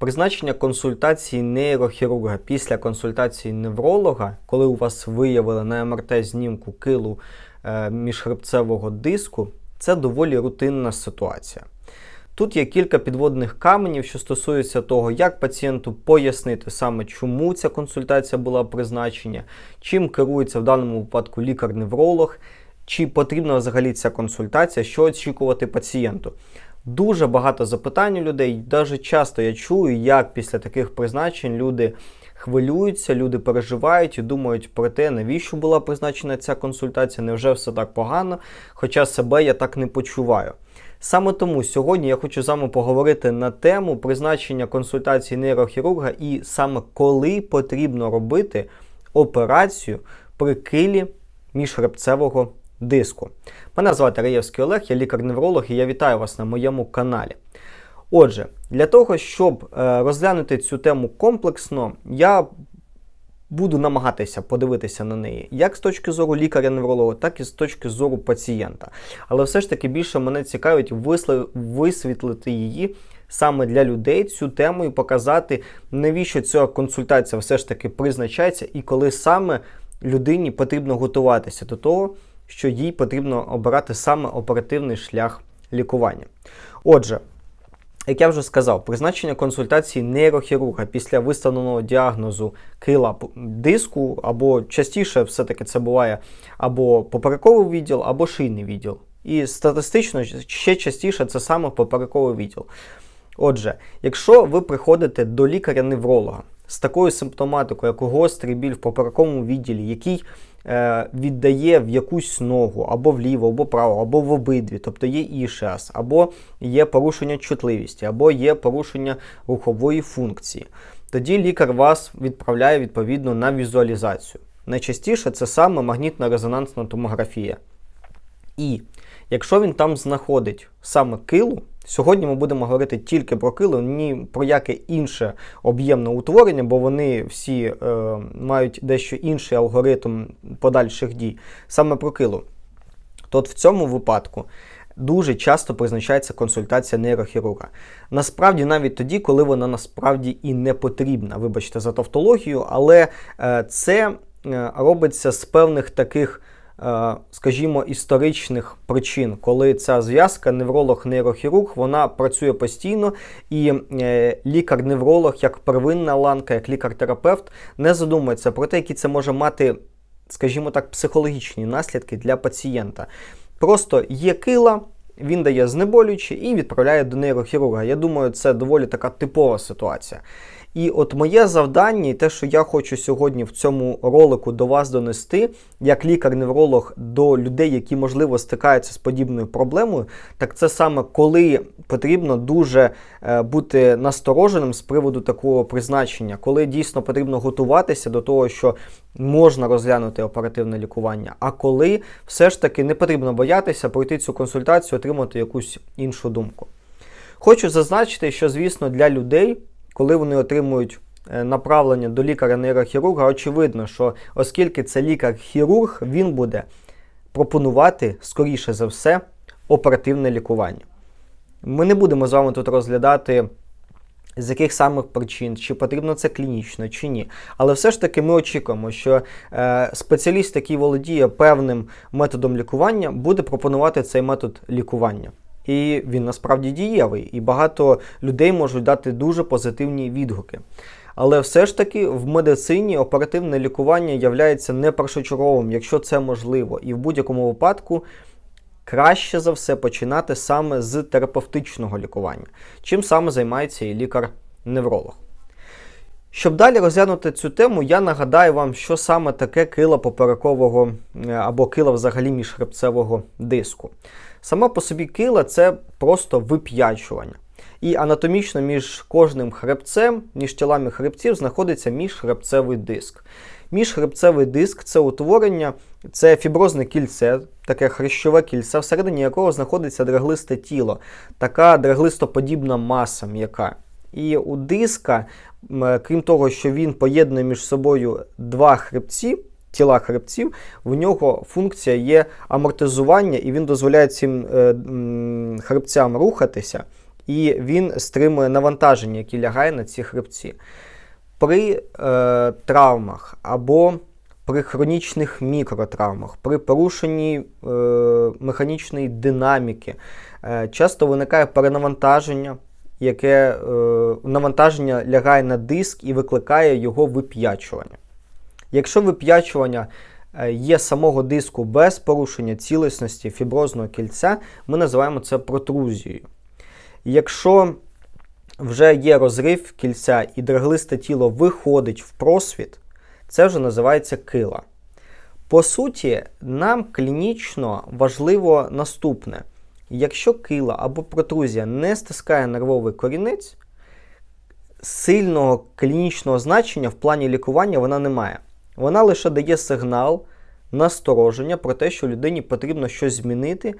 Призначення консультації нейрохірурга після консультації невролога, коли у вас виявили на МРТ знімку килу е, міжхребцевого диску, це доволі рутинна ситуація. Тут є кілька підводних каменів, що стосуються того, як пацієнту пояснити саме, чому ця консультація була призначена, чим керується в даному випадку лікар-невролог, чи потрібна взагалі ця консультація, що очікувати пацієнту. Дуже багато запитань у людей. Дуже часто я чую, як після таких призначень люди хвилюються, люди переживають і думають про те, навіщо була призначена ця консультація, невже все так погано, хоча себе я так не почуваю. Саме тому сьогодні я хочу з вами поговорити на тему призначення консультації нейрохірурга і саме коли потрібно робити операцію при килі міжхребцевого диску. Мене звати Раєвський Олег, я лікар-невролог і я вітаю вас на моєму каналі. Отже, для того, щоб е, розглянути цю тему комплексно, я буду намагатися подивитися на неї як з точки зору лікаря-невролога, так і з точки зору пацієнта. Але все ж таки більше мене цікавить висвітлити її саме для людей цю тему і показати, навіщо ця консультація все ж таки призначається, і коли саме людині потрібно готуватися до того, що їй потрібно обирати саме оперативний шлях лікування. Отже, як я вже сказав, призначення консультації нейрохірурга після виставленого діагнозу крила диску, або частіше все-таки це буває або поперековий відділ, або шийний відділ. І статистично ще частіше це саме поперековий відділ. Отже, якщо ви приходите до лікаря-невролога з такою симптоматикою, як гострий біль в поперековому відділі, який віддає в якусь ногу, або вліво, або вправо, або в обидві, тобто є ішеас, або є порушення чутливості, або є порушення рухової функції, тоді лікар вас відправляє відповідно на візуалізацію. Найчастіше це саме магнітно-резонансна томографія. І якщо він там знаходить саме килу, сьогодні ми будемо говорити тільки про килу, ні про яке інше об'ємне утворення, бо вони всі е, мають дещо інший алгоритм подальших дій, саме про килу. То от в цьому випадку дуже часто призначається консультація нейрохірурга. Насправді, навіть тоді, коли вона насправді і не потрібна, вибачте за тавтологію, але е, це е, робиться з певних таких. Е, Скажімо, історичних причин, коли ця зв'язка невролог-нейрохірург вона працює постійно, і е, лікар-невролог, як первинна ланка, як лікар-терапевт, не задумується про те, які це може мати, скажімо так, психологічні наслідки для пацієнта. Просто є кила, він дає знеболюючі і відправляє до нейрохірурга. Я думаю, це доволі така типова ситуація. І от моє завдання, і те, що я хочу сьогодні в цьому ролику до вас донести, як лікар-невролог до людей, які можливо стикаються з подібною проблемою, так це саме коли потрібно дуже е, бути настороженим з приводу такого призначення, коли дійсно потрібно готуватися до того, що можна розглянути оперативне лікування, а коли все ж таки не потрібно боятися пройти цю консультацію, отримати якусь іншу думку. Хочу зазначити, що, звісно, для людей, коли вони отримують е, направлення до лікаря-нейрохірурга, очевидно, що оскільки це лікар-хірург, він буде пропонувати, скоріше за все, оперативне лікування. Ми не будемо з вами тут розглядати. З яких самих причин, чи потрібно це клінічно, чи ні. Але все ж таки ми очікуємо, що е, спеціаліст, який володіє певним методом лікування, буде пропонувати цей метод лікування. І він насправді дієвий, і багато людей можуть дати дуже позитивні відгуки. Але все ж таки в медицині оперативне лікування є не першочерговим, якщо це можливо. І в будь-якому випадку краще за все починати саме з терапевтичного лікування, чим саме займається і лікар-невролог. Щоб далі розглянути цю тему, я нагадаю вам, що саме таке кила поперекового е, або кила взагалі міжхребцевого диску. Сама по собі кила це просто вип'ячування. І анатомічно між кожним хребцем, між тілами хребців, знаходиться міжхребцевий диск. Міжхребцевий диск це утворення, це фіброзне кільце, таке хрящове кільце, всередині якого знаходиться драглисте тіло, така драглистоподібна маса м'яка. І у диска, крім того, що він поєднує між собою два хребці, тіла хребців, в нього функція є амортизування, і він дозволяє цим е, хребцям рухатися і він стримує навантаження, яке лягає на ці хребці. При е, травмах або при хронічних мікротравмах, при порушенні е, механічної динаміки е, часто виникає перенавантаження, яке е, навантаження лягає на диск і викликає його вип'ячування. Якщо вип'ячування е, є самого диску без порушення цілісності фіброзного кільця, ми називаємо це протрузією. Якщо вже є розрив кільця і драглисте тіло виходить в просвіт, це вже називається кила. По суті, нам клінічно важливо наступне: якщо кила або протрузія не стискає нервовий корінець, сильного клінічного значення в плані лікування вона не має. Вона лише дає сигнал настороження про те, що людині потрібно щось змінити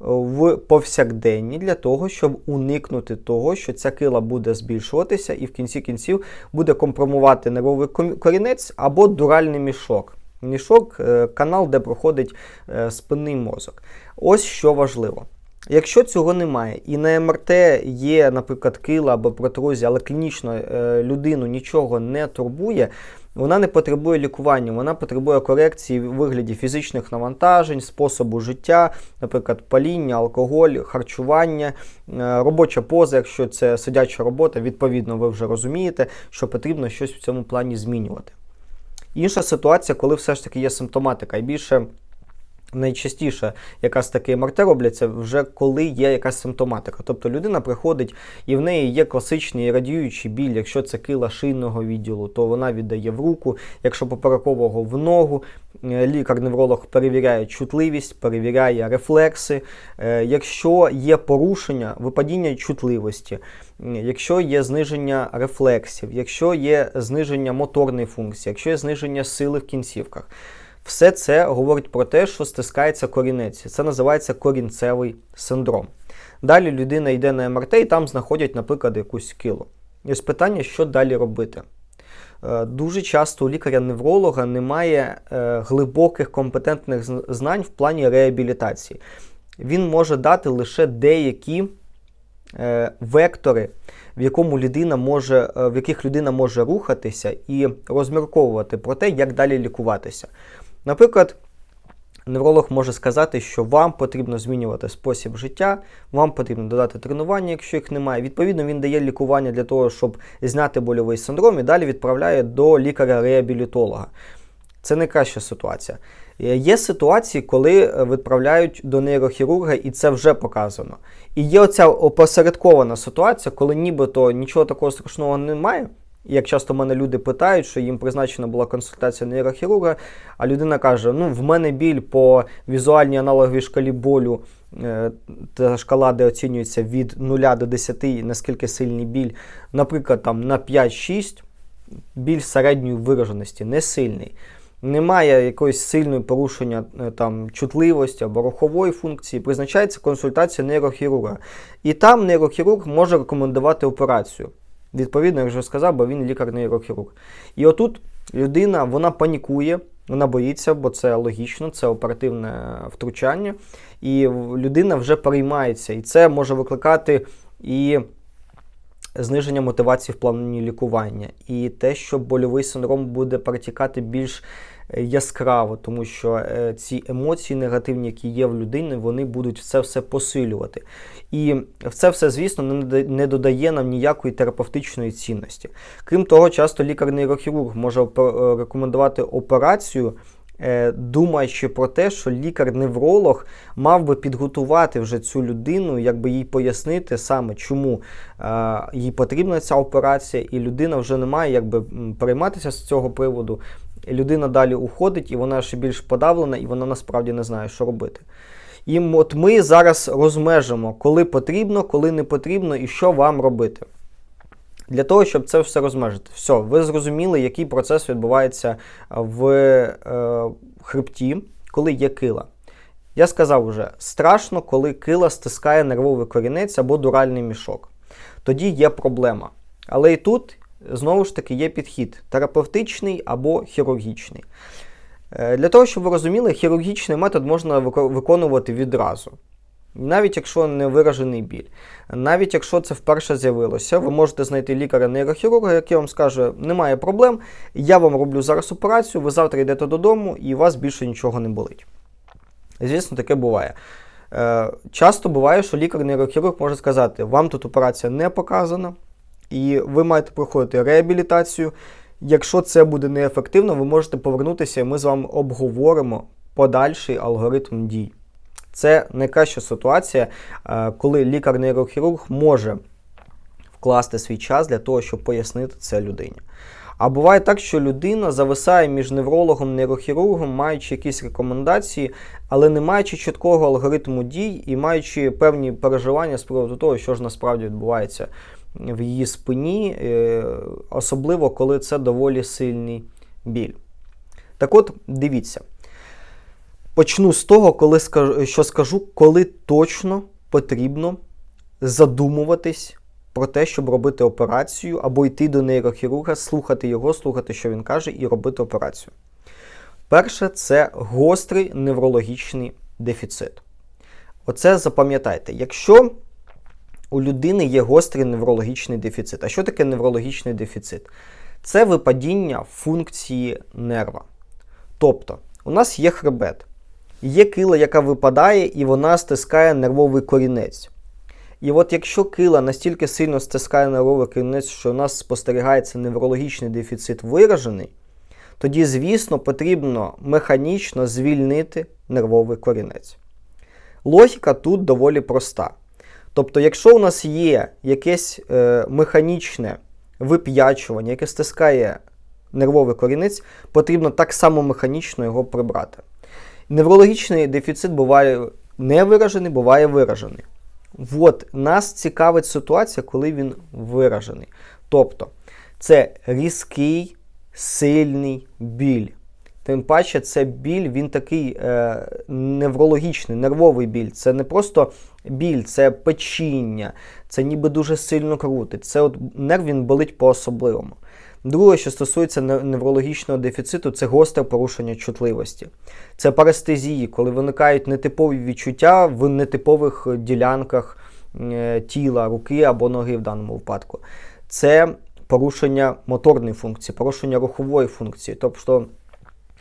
в повсякденні для того, щоб уникнути того, що ця кила буде збільшуватися і в кінці кінців буде компромувати нервовий корінець або дуральний мішок. Мішок е, канал, де проходить е, спинний мозок. Ось що важливо. Якщо цього немає, і на МРТ є, наприклад, кила або протрузія, але клінічно людину нічого не турбує, вона не потребує лікування, вона потребує корекції в вигляді фізичних навантажень, способу життя, наприклад, паління, алкоголь, харчування, е, робоча поза, якщо це сидяча робота, відповідно, ви вже розумієте, що потрібно щось в цьому плані змінювати. Інша ситуація, коли все ж таки є симптоматика, і більше. Найчастіше якраз таки МРТ робляться вже коли є якась симптоматика. Тобто людина приходить і в неї є класичний радіючий біль. Якщо це кила шийного відділу, то вона віддає в руку. Якщо поперекового в ногу, е, лікар-невролог перевіряє чутливість, перевіряє рефлекси. Е, якщо є порушення, випадіння чутливості, якщо є зниження рефлексів, якщо є зниження моторної функції, якщо є зниження сили в кінцівках. Все це говорить про те, що стискається корінець. Це називається корінцевий синдром. Далі людина йде на МРТ і там знаходять, наприклад, якусь килу. І ось питання, що далі робити. Е, дуже часто у лікаря-невролога немає е, глибоких компетентних знань в плані реабілітації. Він може дати лише деякі е, вектори, в якому людина може, в яких людина може рухатися і розмірковувати про те, як далі лікуватися. Наприклад, невролог може сказати, що вам потрібно змінювати спосіб життя, вам потрібно додати тренування, якщо їх немає. Відповідно, він дає лікування для того, щоб зняти больовий синдром і далі відправляє до лікаря-реабілітолога. Це найкраща ситуація. Е, є ситуації, коли е, відправляють до нейрохірурга, і це вже показано. І є оця опосередкована ситуація, коли нібито нічого такого страшного немає, як часто мене люди питають, що їм призначена була консультація нейрохірурга, а людина каже: ну, в мене біль по візуальній аналоговій шкалі болю, е, та шкала, де оцінюється від 0 до 10, наскільки сильний біль, наприклад, там на 5-6, біль середньої вираженості, не сильний. Немає якоїсь сильної порушення е, там, чутливості або рухової функції, призначається консультація нейрохірурга. І там нейрохірург може рекомендувати операцію. Відповідно, як вже сказав, бо він лікар-нейрохірург. І отут людина вона панікує, вона боїться, бо це логічно, це оперативне втручання. І людина вже переймається. І це може викликати і зниження мотивації в плані лікування, і те, що больовий синдром буде перетікати більш яскраво, тому що е, ці емоції негативні, які є в людини, вони будуть це все посилювати. І це все, звісно, не додає нам ніякої терапевтичної цінності. Крім того, часто лікар-нейрохірург може е, рекомендувати операцію. Е, думаючи про те, що лікар-невролог мав би підготувати вже цю людину, якби їй пояснити саме, чому е, їй потрібна ця операція, і людина вже не має якби перейматися з цього приводу. Людина далі уходить, і вона ще більш подавлена, і вона насправді не знає, що робити. І от ми зараз розмежимо, коли потрібно, коли не потрібно, і що вам робити. Для того, щоб це все розмежити. Все, ви зрозуміли, який процес відбувається в е, хребті, коли є кила. Я сказав вже, страшно, коли кила стискає нервовий корінець або дуральний мішок. Тоді є проблема. Але і тут, знову ж таки, є підхід терапевтичний або хірургічний. Е, для того, щоб ви розуміли, хірургічний метод можна виконувати відразу. навіть якщо не виражений біль, навіть якщо це вперше з'явилося, ви можете знайти лікаря-нейрохірурга, який вам скаже, немає проблем, я вам роблю зараз операцію, ви завтра йдете додому і у вас більше нічого не болить. Звісно, таке буває. Е, часто буває, що лікар-нейрохірург може сказати, вам тут операція не показана, і ви маєте проходити реабілітацію. Якщо це буде неефективно, ви можете повернутися, і ми з вами обговоримо подальший алгоритм дій. Це найкраща ситуація, е, коли лікар-нейрохірург може вкласти свій час для того, щоб пояснити це людині. А буває так, що людина зависає між неврологом нейрохірургом, маючи якісь рекомендації, але не маючи чіткого алгоритму дій і маючи певні переживання з приводу того, що ж насправді відбувається в її спині, е, особливо коли це доволі сильний біль. Так от, дивіться. Почну з того, коли скажу, що скажу, коли точно потрібно задумуватись про те, щоб робити операцію, або йти до нейрохірурга, слухати його, слухати, що він каже, і робити операцію. Перше, це гострий неврологічний дефіцит. Оце запам'ятайте, якщо у людини є гострий неврологічний дефіцит. А що таке неврологічний дефіцит? Це випадіння функції нерва. Тобто, у нас є хребет, є кила, яка випадає, і вона стискає нервовий корінець. І от якщо кила настільки сильно стискає нервовий корінець, що у нас спостерігається неврологічний дефіцит виражений, тоді, звісно, потрібно механічно звільнити нервовий корінець. Логіка тут доволі проста. Тобто, якщо у нас є якесь е, механічне вип'ячування, яке стискає нервовий корінець, потрібно так само механічно його прибрати. Неврологічний дефіцит буває невиражений, буває виражений. От нас цікавить ситуація, коли він виражений. Тобто, це різкий, сильний біль. Тим паче, це біль, він такий е, неврологічний, нервовий біль. Це не просто біль, це печіння, це ніби дуже сильно крутить. Це от нерв він болить по-особливому. Друге, що стосується неврологічного дефіциту, це гостре порушення чутливості. Це парестезії, коли виникають нетипові відчуття в нетипових ділянках е, тіла, руки або ноги в даному випадку. Це порушення моторної функції, порушення рухової функції. Тобто,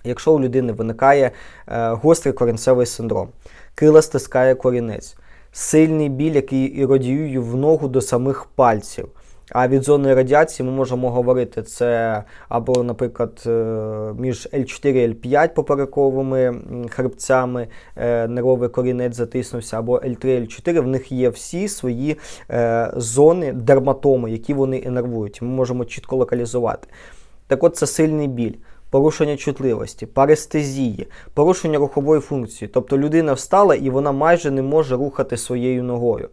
якщо у людини виникає е, гострий корінцевий синдром, крила стискає корінець, сильний біль, який радіює в ногу до самих пальців. А від зони радіації ми можемо говорити це або, наприклад, е, між L4 і L5 поперековими хребцями е, нервовий корінець затиснувся, або L3 L4, в них є всі свої зони дерматоми, які вони інервують. Ми можемо чітко локалізувати. Так от це сильний біль. Порушення чутливості, парестезії, порушення рухової функції. Тобто людина встала і вона майже не може рухати своєю ногою.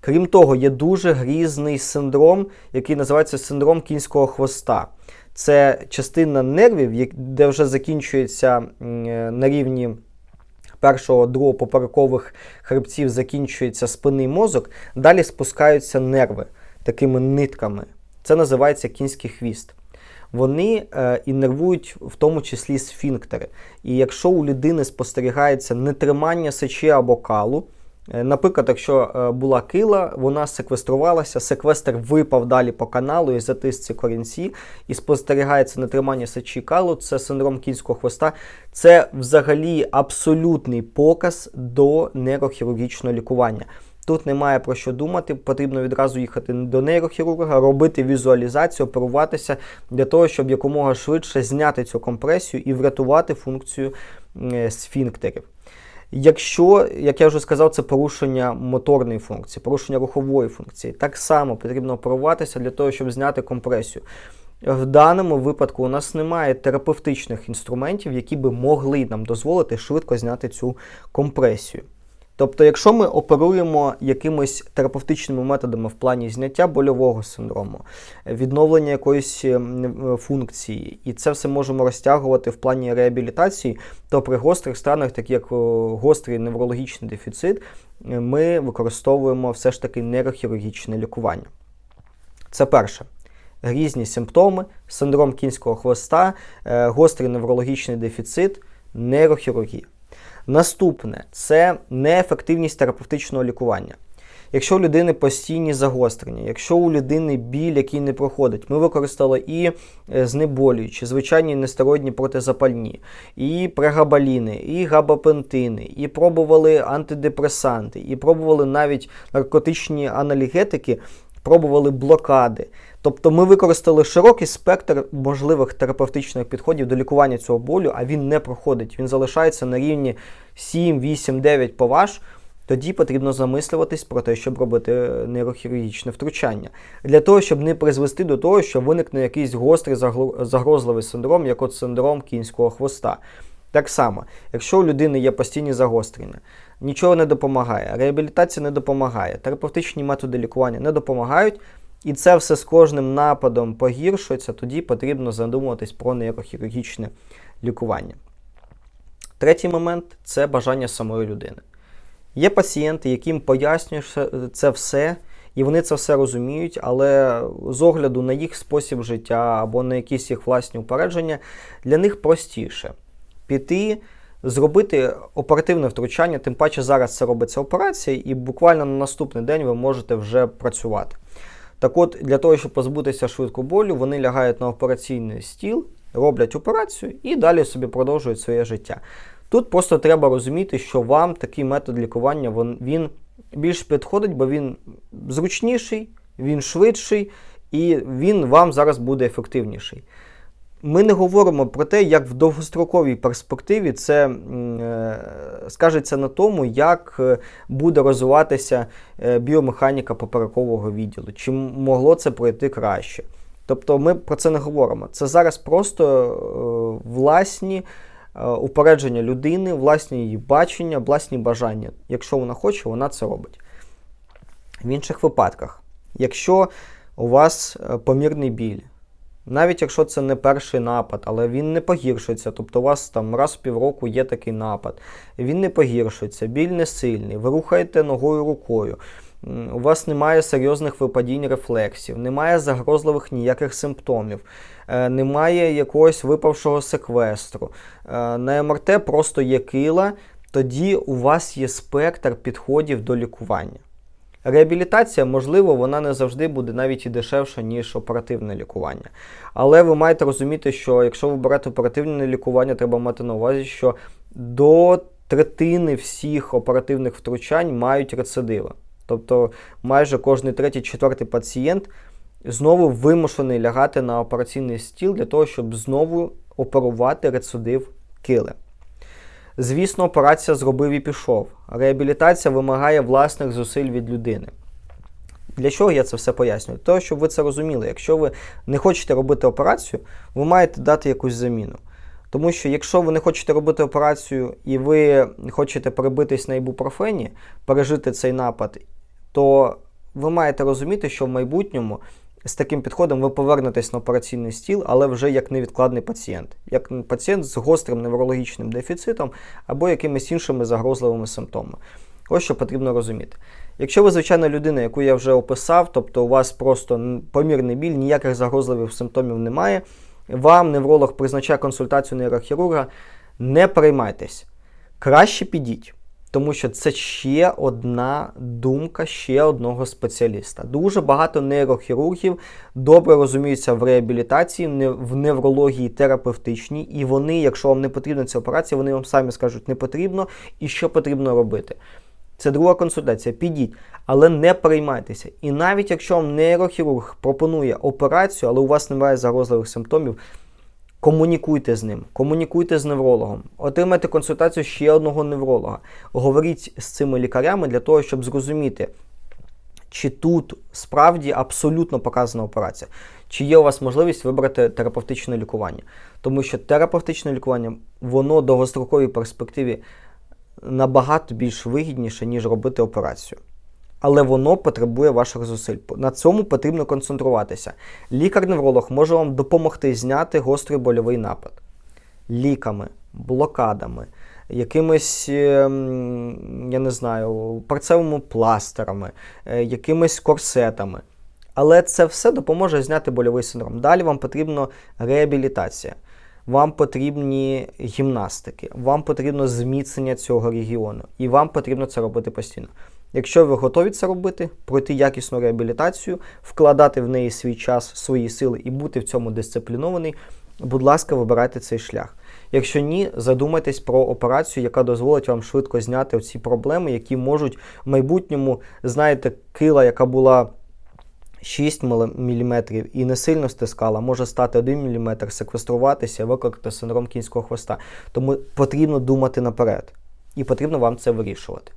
Крім того, є дуже грізний синдром, який називається синдром кінського хвоста. Це частина нервів, де вже закінчується на рівні першого, другого поперекових хребців, закінчується спинний мозок, далі спускаються нерви такими нитками. Це називається кінський хвіст. Вони е, інервують в тому числі сфінктери. І якщо у людини спостерігається нетримання сечі або калу, Е, наприклад, якщо е, була кила, вона секвеструвалася, секвестр випав далі по каналу і затис ці корінці, і спостерігається нетримання сечі калу, це синдром кінського хвоста. Це взагалі абсолютний показ до нейрохірургічного лікування. Тут немає про що думати, потрібно відразу їхати до нейрохірурга, робити візуалізацію, оперуватися для того, щоб якомога швидше зняти цю компресію і врятувати функцію е, сфінктерів. Якщо, як я вже сказав, це порушення моторної функції, порушення рухової функції, так само потрібно оперуватися для того, щоб зняти компресію. В даному випадку у нас немає терапевтичних інструментів, які би могли нам дозволити швидко зняти цю компресію. Тобто, якщо ми оперуємо якимись терапевтичними методами в плані зняття больового синдрому, відновлення якоїсь е, функції, і це все можемо розтягувати в плані реабілітації, то при гострих станах, такі як гострий неврологічний дефіцит, е, ми використовуємо все ж таки нейрохірургічне лікування. Це перше. Різні симптоми, синдром кінського хвоста, е, гострий неврологічний дефіцит, нейрохірургія. Наступне це неефективність терапевтичного лікування. Якщо у людини постійні загострення, якщо у людини біль, який не проходить, ми використали і е, знеболюючі, звичайні нестероїдні протизапальні, і прегабаліни, і габапентини, і пробували антидепресанти, і пробували навіть наркотичні аналігетики, пробували блокади. Тобто ми використали широкий спектр можливих терапевтичних підходів до лікування цього болю, а він не проходить. Він залишається на рівні 7, 8, 9 поваж. Тоді потрібно замислюватись про те, щоб робити нейрохірургічне втручання, для того, щоб не призвести до того, що виникне якийсь гострий загрозливий синдром, як от синдром кінського хвоста. Так само, якщо у людини є постійні загострення, нічого не допомагає, реабілітація не допомагає, терапевтичні методи лікування не допомагають, і це все з кожним нападом погіршується, тоді потрібно задумуватись про нейрохірургічне лікування. Третій момент це бажання самої людини. Є пацієнти, яким пояснюєш це все, і вони це все розуміють, але з огляду на їх спосіб життя або на якісь їх власні упередження, для них простіше піти, зробити оперативне втручання, тим паче зараз це робиться операція, і буквально на наступний день ви можете вже працювати. Так от, для того, щоб позбутися швидко болю, вони лягають на операційний стіл, роблять операцію і далі собі продовжують своє життя. Тут просто треба розуміти, що вам такий метод лікування він більш підходить, бо він зручніший, він швидший і він вам зараз буде ефективніший. Ми не говоримо про те, як в довгостроковій перспективі це е, скажеться на тому, як е, буде розвиватися е, біомеханіка поперекового відділу, чи могло це пройти краще. Тобто ми про це не говоримо. Це зараз просто власні упередження людини, власні її бачення, власні бажання. Якщо вона хоче, вона це робить. В інших випадках, якщо у вас помірний біль, навіть якщо це не перший напад, але він не погіршується, тобто у вас там раз в півроку є такий напад, він не погіршується, біль не сильний, ви рухаєте ногою рукою. У вас немає серйозних випадінь рефлексів, немає загрозливих ніяких симптомів, е, немає якогось випавшого секвестру. Е, на МРТ просто є кила, тоді у вас є спектр підходів до лікування. Реабілітація, можливо, вона не завжди буде навіть і дешевша, ніж оперативне лікування. Але ви маєте розуміти, що якщо ви берете оперативне лікування, треба мати на увазі, що до третини всіх оперативних втручань мають рецидиви. Тобто майже кожний третій, четвертий пацієнт знову вимушений лягати на операційний стіл для того, щоб знову оперувати рецидив кили. Звісно, операція зробив і пішов. Реабілітація вимагає власних зусиль від людини. Для чого я це все пояснюю? Того, щоб ви це розуміли, якщо ви не хочете робити операцію, ви маєте дати якусь заміну. Тому що якщо ви не хочете робити операцію і ви хочете перебитись на ібупрофені, пережити цей напад, то ви маєте розуміти, що в майбутньому з таким підходом ви повернетесь на операційний стіл, але вже як невідкладний пацієнт, як пацієнт з гострим неврологічним дефіцитом або якимись іншими загрозливими симптомами. Ось що потрібно розуміти. Якщо ви звичайна людина, яку я вже описав, тобто у вас просто помірний біль, ніяких загрозливих симптомів немає, вам невролог призначає консультацію нейрохірурга, не переймайтесь. Краще підіть. Тому що це ще одна думка ще одного спеціаліста. Дуже багато нейрохірургів добре розуміються в реабілітації, в неврології терапевтичній, і вони, якщо вам не потрібна ця операція, вони вам самі скажуть, не потрібно і що потрібно робити. Це друга консультація. Підіть, але не переймайтеся. І навіть якщо вам нейрохірург пропонує операцію, але у вас немає загрозливих симптомів. Комунікуйте з ним, комунікуйте з неврологом, отримайте консультацію ще одного невролога. Говоріть з цими лікарями для того, щоб зрозуміти, чи тут справді абсолютно показана операція, чи є у вас можливість вибрати терапевтичне лікування. Тому що терапевтичне лікування, воно в довгостроковій перспективі набагато більш вигідніше, ніж робити операцію але воно потребує ваших зусиль. На цьому потрібно концентруватися. Лікар-невролог може вам допомогти зняти гострий больовий напад ліками, блокадами, якимись, ем, я не знаю, парцевими пластерами, е, якимись корсетами. Але це все допоможе зняти больовий синдром. Далі вам потрібна реабілітація. вам потрібні гімнастики, вам потрібно зміцнення цього регіону, і вам потрібно це робити постійно. Якщо ви готові це робити, пройти якісну реабілітацію, вкладати в неї свій час, свої сили і бути в цьому дисциплінований, будь ласка, вибирайте цей шлях. Якщо ні, задумайтесь про операцію, яка дозволить вам швидко зняти ці проблеми, які можуть в майбутньому, знаєте, кила, яка була 6 мм і не сильно стискала, може стати 1 мм, секвеструватися, викликати синдром кінського хвоста. Тому потрібно думати наперед. І потрібно вам це вирішувати.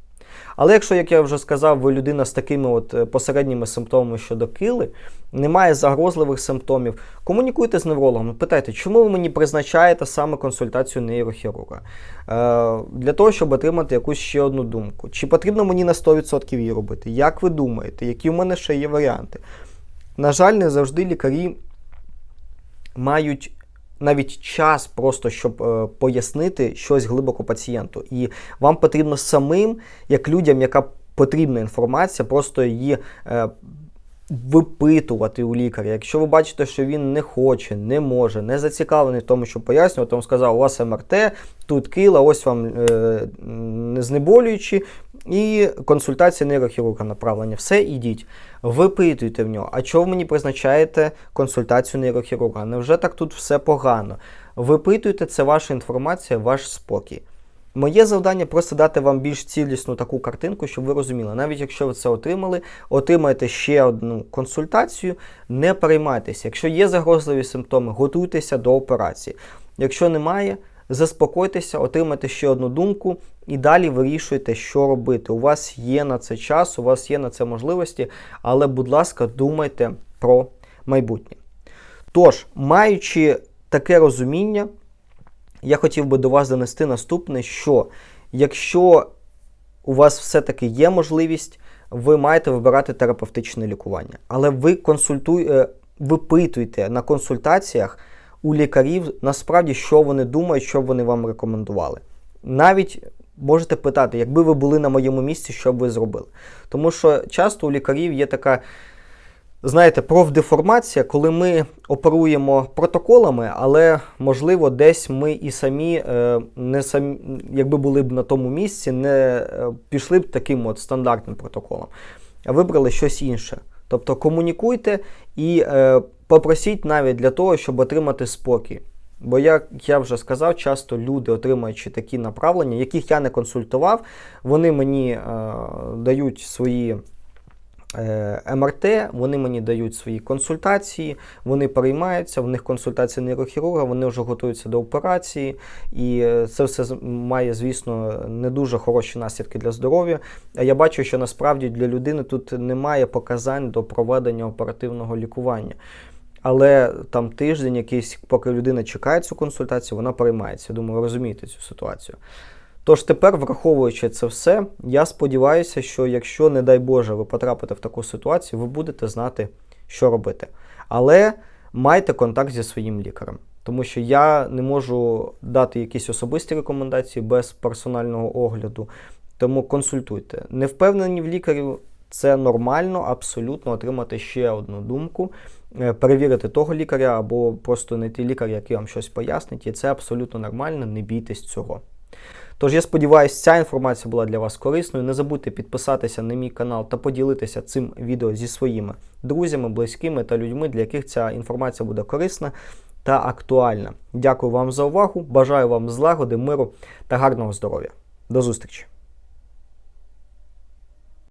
Але якщо, як я вже сказав, ви людина з такими от е, посередніми симптомами щодо кили, немає загрозливих симптомів, комунікуйте з неврологом, питайте, чому ви мені призначаєте саме консультацію нейрохірурга? Е, Для того, щоб отримати якусь ще одну думку. Чи потрібно мені на 100% її робити? Як ви думаєте, які в мене ще є варіанти? На жаль, не завжди лікарі мають навіть час просто, щоб е, пояснити щось глибоко пацієнту. І вам потрібно самим, як людям, яка потрібна інформація, просто її. Е, Випитувати у лікаря. Якщо ви бачите, що він не хоче, не може, не зацікавлений в тому, щоб пояснювати, він сказав, у вас МРТ, тут кила, ось вам е, знеболюючі, і консультація нейрохірурга направлення. Все, ідіть. Випитуйте в нього. А чого ви мені призначаєте консультацію нейрохірурга? Невже так тут все погано? Випитуйте, це ваша інформація, ваш спокій. Моє завдання просто дати вам більш цілісну таку картинку, щоб ви розуміли, навіть якщо ви це отримали, отримаєте ще одну консультацію, не переймайтеся. Якщо є загрозливі симптоми, готуйтеся до операції. Якщо немає, заспокойтеся, отримайте ще одну думку і далі вирішуйте, що робити. У вас є на це час, у вас є на це можливості, але, будь ласка, думайте про майбутнє. Тож, маючи таке розуміння, я хотів би до вас донести наступне, що якщо у вас все-таки є можливість, ви маєте вибирати терапевтичне лікування. Але ви консультує, випитуйте на консультаціях у лікарів насправді, що вони думають, що вони вам рекомендували. Навіть можете питати, якби ви були на моєму місці, що б ви зробили. Тому що часто у лікарів є така. Знаєте, профдеформація, коли ми оперуємо протоколами, але можливо десь ми і самі, е, не самі, якби були б на тому місці, не е, пішли б таким от стандартним протоколом, а вибрали щось інше. Тобто комунікуйте і е, попросіть навіть для того, щоб отримати спокій. Бо, як я вже сказав, часто люди, отримуючи такі направлення, яких я не консультував, вони мені е, дають свої. Е, МРТ, вони мені дають свої консультації, вони переймаються, в них консультація нейрохірурга, вони вже готуються до операції, і е, це все має, звісно, не дуже хороші наслідки для здоров'я. А я бачу, що насправді для людини тут немає показань до проведення оперативного лікування. Але там тиждень, якийсь, поки людина чекає цю консультацію, вона переймається. Думаю, розумієте цю ситуацію. Тож тепер, враховуючи це все, я сподіваюся, що якщо, не дай Боже, ви потрапите в таку ситуацію, ви будете знати, що робити. Але майте контакт зі своїм лікарем. Тому що я не можу дати якісь особисті рекомендації без персонального огляду. Тому консультуйте. Не впевнені в лікарі, це нормально, абсолютно отримати ще одну думку, е, перевірити того лікаря або просто знайти лікаря, який вам щось пояснить. І це абсолютно нормально, не бійтесь цього. Тож я сподіваюся, ця інформація була для вас корисною. Не забудьте підписатися на мій канал та поділитися цим відео зі своїми друзями, близькими та людьми, для яких ця інформація буде корисна та актуальна. Дякую вам за увагу. Бажаю вам злагоди, миру та гарного здоров'я. До зустрічі!